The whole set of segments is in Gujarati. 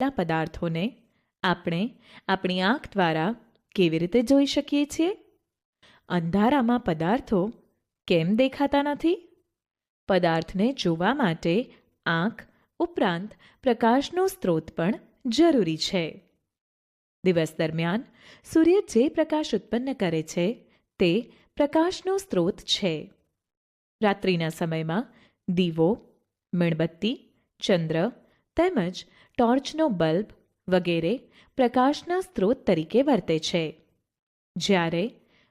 આ પદાર્થોને આપણે આપણી આંખ દ્વારા કેવી રીતે જોઈ શકીએ છીએ? અંધારામાં પદાર્થો કેમ દેખાતા નથી? પદાર્થને જોવા માટે આંખ ઉપરાંત પ્રકાશનો સ્ત્રોત પણ જરૂરી છે. દિવસ દરમિયાન સૂર્ય જે પ્રકાશ ઉત્પન્ન કરે છે, તે પ્રકાશનો સ્ત્રોત છે. રાત્રિના સમયમાં દીવો, મીણબત્તી, ચંદ્ર તેમજ ટોર્ચનો બલ્બ વગેરે પ્રકાશના સ્ત્રોત તરીકે વર્તે છે. જ્યારે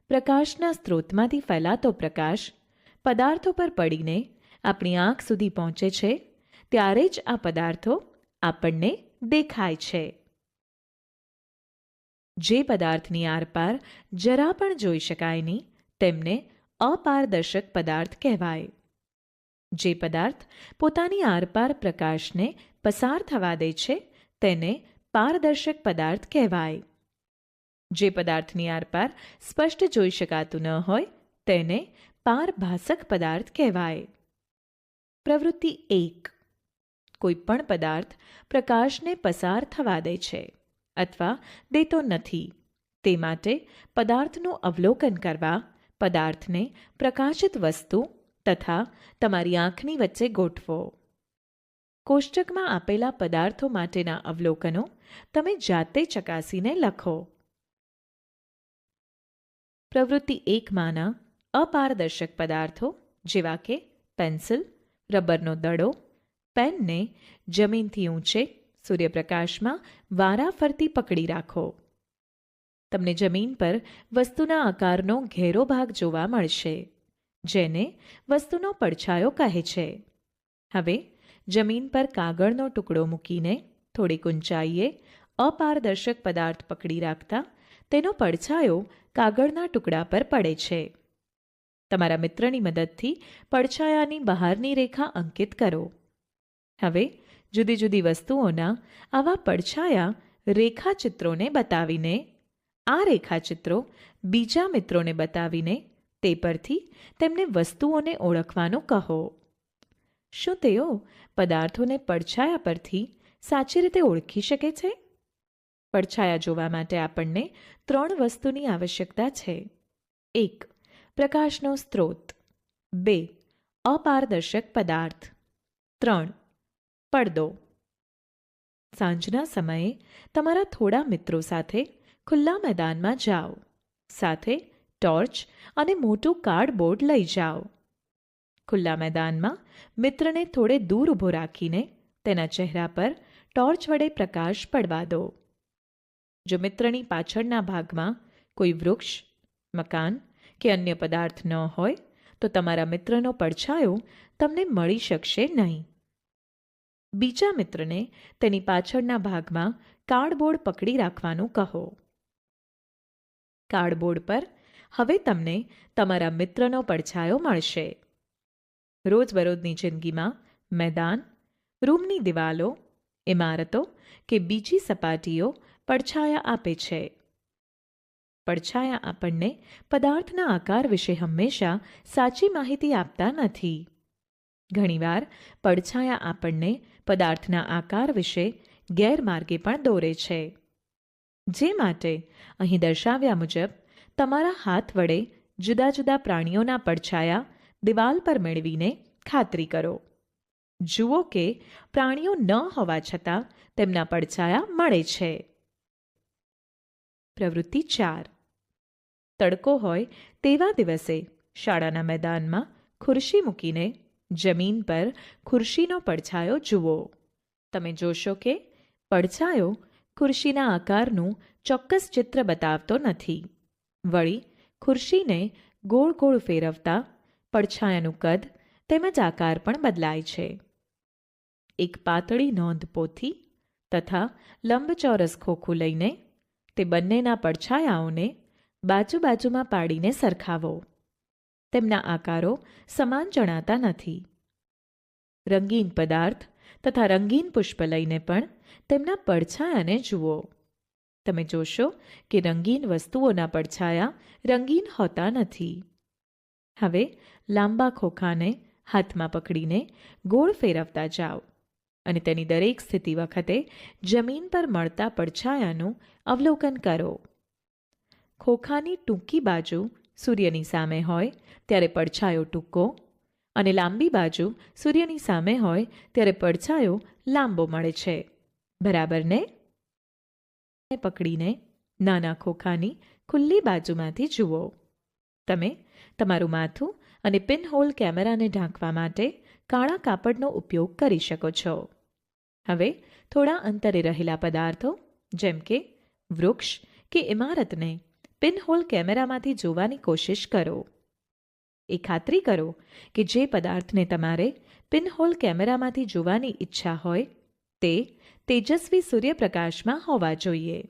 પ્રકાશના સ્ત્રોતમાંથી ફેલાતો પ્રકાશ પદાર્થો પર પડીને આપણી આંખ સુધી પહોંચે છે, ત્યારે જ આ પદાર્થો આપણને દેખાય છે. જે પદાર્થની આરપાર જરા પણ જોઈ શકાય નહીં, તેમને અપારદર્શક પદાર્થ કહેવાય. જે પદાર્થ પોતાની આરપાર પ્રકાશને પસાર થવા દે છે, તેને પારદર્શક પદાર્થ કહેવાય. જે પદાર્થની આરપાર સ્પષ્ટ જોઈ શકાતું ન હોય, તેને પારભાસક પદાર્થ કહેવાય. પ્રવૃત્તિ એક. કોઈ પણ પદાર્થ પ્રકાશને પસાર થવા દે છે અથવા દેતો નથી. તે માટે પદાર્થનું અવલોકન કરવા, પદાર્થને પ્રકાશિત વસ્તુ તથા તમારી આંખની વચ્ચે ગોઠવો. કોષ્ટકમાં આપેલા પદાર્થો માટેના અવલોકનો તમે જાતે ચકાસીને લખો. પ્રવૃત્તિ એકમાંના અપારદર્શક પદાર્થો જેવા કે પેન્સિલ, રબરનો દડો, પેનને જમીનથી ઊંચે સૂર્યપ્રકાશમાં વારા ફરતી પકડી રાખો. તમને જમીન પર વસ્તુના આકારનો ઘેરો ભાગ જોવા મળશે, જેને વસ્તુનો પડછાયો કહે છે. હવે જમીન પર કાગળનો ટુકડો મૂકીને થોડીક ઊંચાઈએ અપારદર્શક પદાર્થ પકડી રાખતા તેનો પડછાયો કાગળના ટુકડા પર પડે છે. તમારા મિત્રની મદદથી પડછાયાની બહારની રેખા અંકિત કરો. હવે જુદી જુદી વસ્તુઓના આવા પડછાયા રેખાચિત્રોને બતાવીને, આ રેખાચિત્રો બીજા મિત્રોને બતાવીને તે પરથી તેમને વસ્તુઓને ઓળખવાનું કહો. શું તેઓ પદાર્થોને પડછાયા પરથી સાચી રીતે ઓળખી શકે છે? પડછાયા જોવા માટે આપણને ત્રણ વસ્તુની આવશ્યકતા છે. એક, પ્રકાશનો સ્ત્રોત. બે, અપારદર્શક પદાર્થ. ત્રણ, પડદો. સાંજના સમયે તમારા થોડા મિત્રો સાથે ખુલ્લા મેદાનમાં જાઓ. સાથે ટોર્ચ અને મોટું કાર્ડબોર્ડ લઈ જાઓ. ખુલ્લા મેદાનમાં મિત્રને થોડે દૂર ઊભો રાખીને તેના ચહેરા પર ટોર્ચ વડે પ્રકાશ પડવા દો. જો મિત્રની પાછળના ભાગમાં કોઈ વૃક્ષ, મકાન કે અન્ય પદાર્થ ન હોય, તો તમારા મિત્રનો પડછાયો તમને મળી શકશે નહીં. બીજા મિત્રને તેની પાછળના ભાગમાં કાર્ડબોર્ડ પકડી રાખવાનું કહો. કાર્ડબોર્ડ પર હવે તમને તમારા મિત્રનો પડછાયો મળશે. રોજબરોજની જિંદગીમાં મેદાન, રૂમની દિવાલો, ઇમારતો કે બીજી સપાટીઓ પડછાયા આપે છે. પડછાયા આપણને પદાર્થના આકાર વિશે હંમેશા સાચી માહિતી આપતા નથી. ઘણીવાર પડછાયા આપણને પદાર્થના આકાર વિશે ગેરમાર્ગે પણ દોરે છે. જે માટે અહીં દર્શાવ્યા મુજબ તમારા હાથ વડે જુદા જુદા પ્રાણીઓના પડછાયા દિવાલ પર મેળવીને ખાતરી કરો. જુઓ કે પ્રાણીઓ ન હોવા છતાં તેમના પડછાયા મળે છે. પ્રવૃત્તિ ચાર. તડકો હોય તેવા દિવસે શાળાના મેદાનમાં ખુરશી મૂકીને જમીન પર ખુરશીનો પડછાયો જુઓ. તમે જોશો કે પડછાયો ખુરશીના આકારનું ચોક્કસ ચિત્ર બતાવતો નથી. વળી ખુરશીને ગોળ ગોળ ફેરવતા પડછાયાનું કદ તેમજ આકાર પણ બદલાય છે. એક પાતળી નોંધ પોથી તથા લંબચોરસ ખોખું લઈને તે બંનેના પડછાયાઓને બાજુ બાજુમાં પાડીને સરખાવો. તેમના આકારો સમાન જણાતા નથી. રંગીન પદાર્થ તથા રંગીન પુષ્પ લઈને પણ તેમના પડછાયાને જુઓ. તમે જોશો કે રંગીન વસ્તુઓના પડછાયા રંગીન હોતા નથી. હવે લાંબા ખોખાને હાથમાં પકડીને ગોળ ફેરવતા જાઓ અને તેની દરેક સ્થિતિ વખતે જમીન પર મળતા પડછાયાનું અવલોકન કરો. ખોખાની ટૂંકી બાજુ સૂર્યની સામે હોય ત્યારે પડછાયો ટૂંકો અને લાંબી બાજુ સૂર્યની સામે હોય ત્યારે પડછાયો લાંબો મળે છે. બરાબર ને? પકડીને નાના ખોખાની ખુલ્લી બાજુમાંથી જુઓ. તમે તમારું માથું અને પિનહોલ કેમેરાને ઢાંકવા માટે કાળા કાપડનો ઉપયોગ કરી શકો છો. હવે થોડા અંતરે રહેલા પદાર્થો, જેમ કે વૃક્ષ કે ઇમારતને પિનહોલ કેમેરામાંથી જોવાની કોશિશ કરો. એ ખાતરી કરો કે જે પદાર્થને તમારે પિનહોલ કેમેરામાંથી જોવાની ઈચ્છા હોય તે તેજસ્વી સૂર્યપ્રકાશમાં હોવા જોઈએ.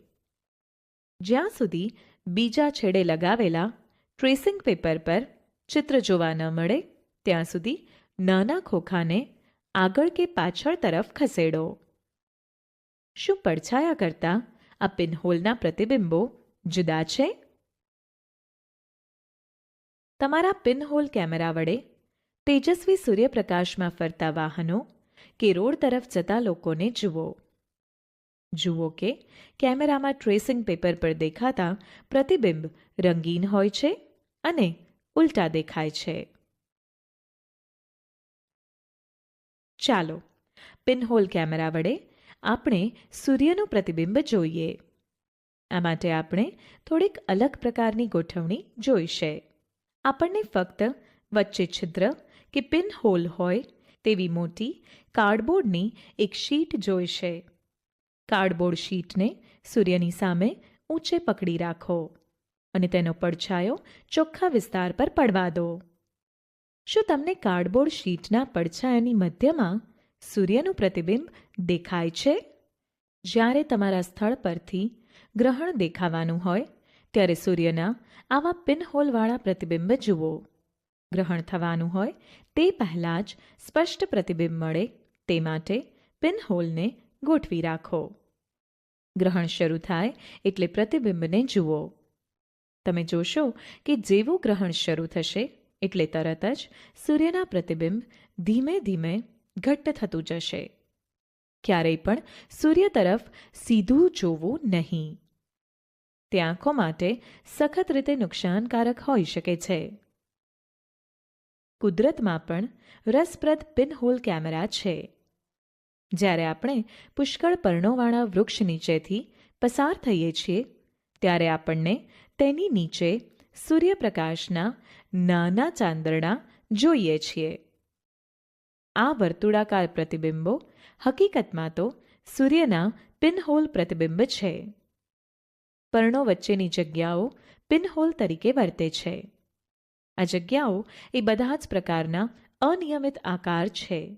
જ્યાં સુધી બીજા છેડે લગાવેલા ટ્રેસિંગ પેપર પર ચિત્ર જોવા ન મળે, ત્યાં સુધી નાના ખોખાને આગળ કે પાછળ તરફ ખસેડો. શું પડછાયા કરતા આ પિનહોલના પ્રતિબિંબો જુદા છે? તમારા પિનહોલ કેમેરા વડે તેજસ્વી સૂર્યપ્રકાશમાં ફરતા વાહનો કે રોડ તરફ જતા લોકોને જુઓ. જુઓ કે કેમેરામાં ટ્રેસિંગ પેપર પર દેખાતા પ્રતિબિંબ રંગીન હોય છે? અને ઉલટા દેખાય છે. ચાલો, પિનહોલ કેમેરા વડે આપણે સૂર્યનું પ્રતિબિંબ જોઈએ. આ માટે આપણે થોડીક અલગ પ્રકારની ગોઠવણી જોઈશે. આપણને ફક્ત વચ્ચે છિદ્ર કે પિન હોલ હોય તેવી મોટી કાર્ડબોર્ડની એક શીટ જોઈશે. કાર્ડબોર્ડ શીટને સૂર્યની સામે ઊંચે પકડી રાખો. અને તેનો પડછાયો ચોખ્ખા વિસ્તાર પર પડવા દો. શું તમને કાર્ડબોર્ડ શીટના પડછાયાની મધ્યમાં સૂર્યનું પ્રતિબિંબ દેખાય છે? જ્યારે તમારા સ્થળ પરથી ગ્રહણ દેખાવાનું હોય, ત્યારે સૂર્યના આવા પિનહોલવાળા પ્રતિબિંબ જુઓ. ગ્રહણ થવાનું હોય, તે પહેલાં જ સ્પષ્ટ પ્રતિબિંબ મળે, તે માટે પિનહોલને ગોઠવી રાખો. ગ્રહણ શરૂ થાય એટલે પ્રતિબિંબને જુઓ. તમે જોશો કે જેવું ગ્રહણ શરૂ થશે, એટલે તરત જ સૂર્યના પ્રતિબિંબ ધીમે ધીમે ઘટ્ટ થતું જશે. ક્યારેય પણ સૂર્ય તરફ સીધું જોવું નહીં. તે આંખો માટે સખત રીતે નુકસાનકારક હોઈ શકે છે. કુદરતમાં પણ રસપ્રદ પિનહોલ કેમેરા છે. જ્યારે આપણે પુષ્કળ પર્ણોવાળા વૃક્ષ નીચેથી પસાર થઈએ છીએ ત્યારે આપણને તેની નીચે સૂર્યપ્રકાશના નાના ચાંદરણા જોઈએ છીએ. આ વર્તુળાકાર પ્રતિબિંબો હકીકતમાં તો સૂર્યના પિનહોલ પ્રતિબિંબ છે. પર્ણો વચ્ચેની જગ્યાઓ પિનહોલ તરીકે વર્તે છે. આ જગ્યાઓ એ બધા જ પ્રકારના અનિયમિત આકાર છે.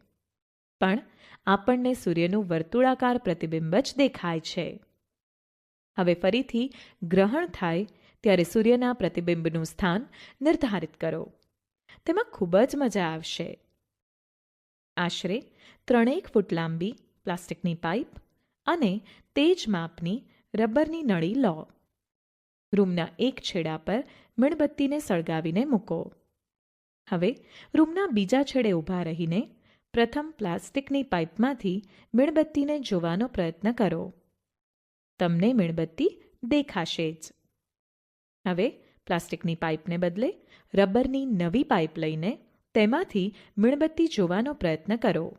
પણ આપણને સૂર્યનું વર્તુળાકાર પ્રતિબિંબ જ દેખાય છે. હવે ફરીથી ગ્રહણ થાય ત્યારે સૂર્યના પ્રતિબિંબનું સ્થાન નિર્ધારિત કરો. તેમાં ખૂબ જ મજા આવશે. આશરે ત્રણેક ફૂટ લાંબી પ્લાસ્ટિકની પાઇપ અને તે જ માપની રબરની નળી લો. રૂમના એક છેડા પર મીણબત્તીને સળગાવીને મૂકો. હવે રૂમના બીજા છેડે ઊભા રહીને પ્રથમ પ્લાસ્ટિકની પાઇપમાંથી મીણબત્તીને જોવાનો પ્રયત્ન કરો. તમને મીણબત્તી દેખાશે જ. હવે પ્લાસ્ટિકની પાઇપને બદલે રબરની નવી પાઇપ લઈને તેમાંથી મીણબત્તી જોવાનો પ્રયત્ન કરો.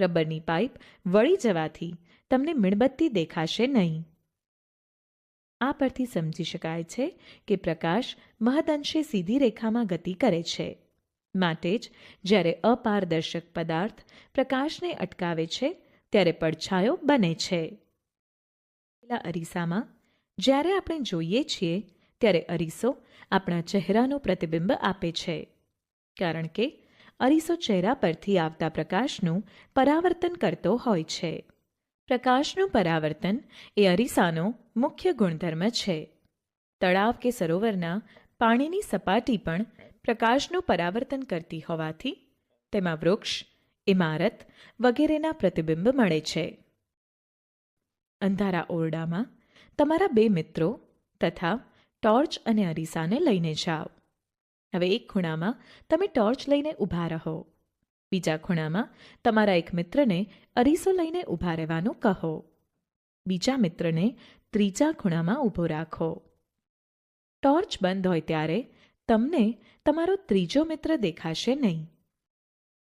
રબરની પાઇપ વળી જવાથી તમને મીણબત્તી દેખાશે નહીં. આ પરથી સમજી શકાય છે કે પ્રકાશ મહદઅંશે સીધી રેખામાં ગતિ કરે છે. માટે જ જ્યારે અપારદર્શક પદાર્થ પ્રકાશને અટકાવે છે, ત્યારે પડછાયો બને છે. અરીસામાં, જ્યારે આપણે જોઈએ છીએ, ત્યારે અરીસો આપણા ચહેરાનું પ્રતિબિંબ આપે છે. કારણ કે, અરીસો ચહેરા પરથી આવતા પ્રકાશનું પરાવર્તન કરતો હોય છે. પ્રકાશનું પરાવર્તન એ અરીસાનો મુખ્ય ગુણધર્મ છે. તળાવ કે સરોવરના પાણીની સપાટી પણ પ્રકાશનું પરાવર્તન કરતી હોવાથી, તેમાં વૃક્ષ, ઇમારત વગેરેના પ્રતિબિંબ મળે છે. અંધારા ઓરડામાં તમારા બે મિત્રો તથા ટોર્ચ અને અરીસાને લઈને જાઓ. હવે એક ખૂણામાં તમે ટોર્ચ લઈને ઊભા રહો. બીજા ખૂણામાં તમારા એક મિત્રને અરીસો લઈને ઊભા રહેવાનું કહો. બીજા મિત્રને ત્રીજા ખૂણામાં ઊભો રાખો. ટોર્ચ બંધ હોય ત્યારે તમને તમારો ત્રીજો મિત્ર દેખાશે નહીં.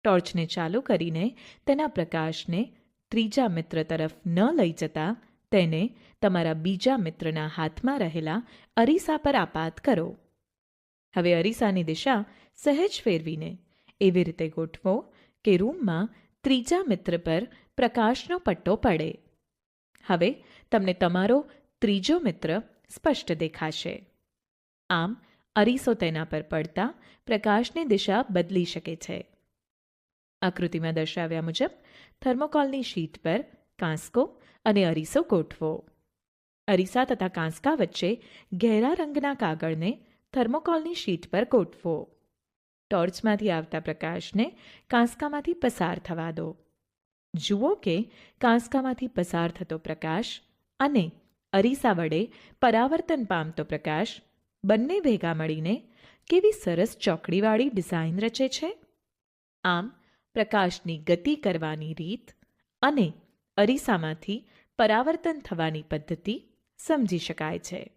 ટોર્ચને ચાલુ કરીને તેના પ્રકાશને ત્રીજા મિત્ર તરફ ન લઈ જતા તેને તમારા બીજા મિત્રના હાથમાં રહેલા અરીસા પર આપાત કરો. હવે અરીસાની દિશા સહેજ ફેરવીને એવી રીતે ગોઠવો કે રૂમમાં ત્રીજા મિત્ર પર પ્રકાશનો પટ્ટો પડે. હવે તમને તમારો ત્રીજો મિત્ર સ્પષ્ટ દેખાશે. આમ, અરીસો તેના પર પડતા પ્રકાશની દિશા બદલી શકે છે. આકૃતિમાં દર્શાવ્યા મુજબ થર્મોકોલની શીટ પર કાંસકો અને અરીસો ગોઠવો. અરીસા તથા કાંસકા વચ્ચે ઘેરા રંગના કાગળને થર્મોકોલની શીટ પર ગોઠવો. ટોર્ચમાંથી આવતા પ્રકાશને કાંસકામાંથી પસાર થવા દો. જુઓ કે કાંસકામાંથી પસાર થતો પ્રકાશ અને અરીસા વડે પરાવર્તન પામતો પ્રકાશ બંને ભેગા મળીને કેવી સરસ ચોકડીવાળી ડિઝાઇન રચે છે? આમ પ્રકાશની ગતિ કરવાની રીત અને અરીસામાંથી પરાવર્તન થવાની પદ્ધતિ સમજી શકાય છે.